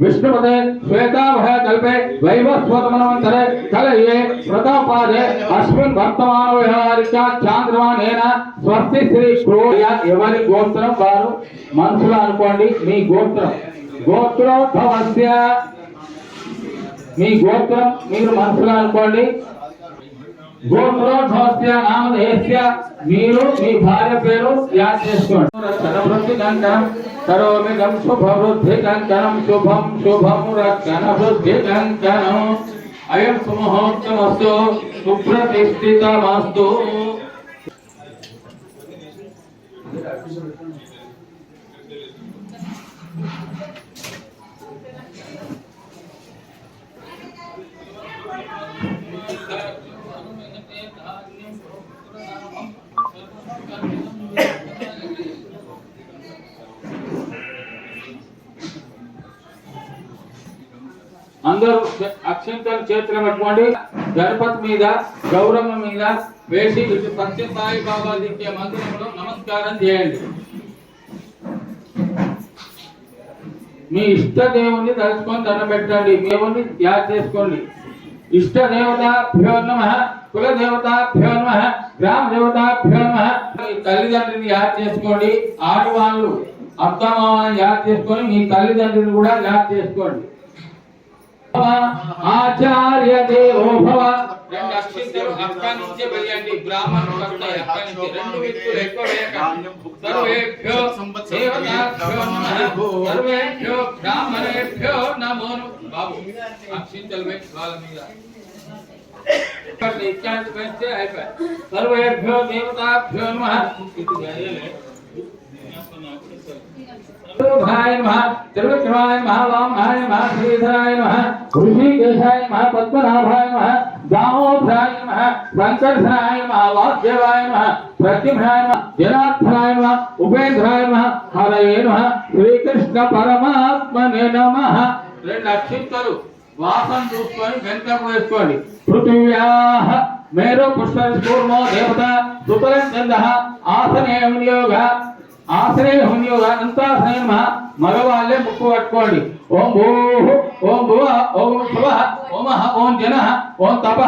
विष्णुपदे श्वेताभय कल्पे वैवस्वतमनवन्तरे कलये प्रतापादे अस्मिन् वर्तमानो వ్యవహారిక చాంద్రమానేన స్వస్తి శ్రీ క్రోయ ఎవరి గోత్రం వారు మనసులో అనుకోండి మీ గోత్రం గోత్రోద్భవస్య మీ గోత్రం మీరు మనసులో అనుకోండి గోత్రోద్భవస్య నామధేయస్య మీరు మీ భార్య పేరు యాద్ చేసుకోండి करोमिदं शुभवृद्धिकङ्कनं शुभं शुभमुरक्षणवृद्धिकङ्कनम् अयं सुमहोत्तमस्तु सुप्रतिष्ठितमस्तु Thank you. అందరూ అక్షంతలు చేతులు గణపతి మీద గౌరమ్మ మీద వేసి ఇటు సత్యసాయి బాబా దిక్కే మందిరంలో నమస్కారం చేయండి. మీ ఇష్ట దేవుణ్ణి తలుచుకొని దండం పెట్టండి. దేవుణ్ణి యాద్ చేసుకోండి. ఇష్ట దేవతాభ్యో నమ కుల దేవతాభ్యో నమ గ్రామ దేవతాభ్యో నమ. తల్లిదండ్రిని యాద్ చేసుకోండి. ఆడవాళ్ళు అత్తమామని యాద్ చేసుకొని మీ తల్లిదండ్రులు కూడా యాద్ చేసుకోండి. ఆచార్య దేవో భవ రెండు అక్షింతలు అక్కడి నుంచే వెళ్ళండి బ్రాహ్మణులు వస్తాయి అక్కడి నుంచి రెండు వ్యక్తులు ఎక్కువ వేయకండి సర్వేభ్యో దేవతాభ్యో నమః సర్వేభ్యో బ్రాహ్మణేభ్యో నమో నమః. బాబు అక్షింతలు వేసి వాళ్ళ మీద ఇచ్చాంటి పెడితే అయిపోయి సర్వేభ్యో దేవతాభ్యో నమః ఇది చేయలే. హాయ నమః త్రివిక్రమాయ నమః వామహాయ నమః శ్రీధరాయ నమః ఋషికేశాయ నమః పద్మనాభాయ నమః దామోదరాయ నమః సంకర్షణాయ నమః వాసుదేవాయ నమః ప్రత్యుమ్నాయ నమః జనార్దనాయ నమః ఉపేంద్రాయ నమః హరయే నమః శ్రీకృష్ణ పరమాత్మనే నమః రెండు అక్షింతలు వాసన చూసుకొని వెంటకు వేసుకోండి పృథివ్యాః మేరు పుష్ప కూర్మో దేవత సుతరం చంద ఆసనే వినియోగ ಆಶ್ರಯ ಹೊಂದಿಯುವಾಗ ಅಂತ ಸಂಯಮ ಮಗವಾಲೆ ಮುಕ್ಕು ಕಟ್ಕೊಳ್ಳಿ ಓಂ ಭೂ ಓಂ ಭುವ ಓಂ ಭುವ ಓಂ ಓಂ ಜನ ಓಂ ತಪ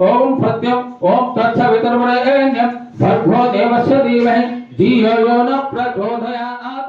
ಓಂ ಸತ್ಯಂ ಓಂ ತತ್ಸ ವಿತರ್ವರೇಣ್ಯಂ ಭರ್ಗೋ ದೇವಸ್ಯ ಧೀಮಹಿ ಧಿಯೋ ಯೋ ನ ಪ್ರಚೋದಯಾತ್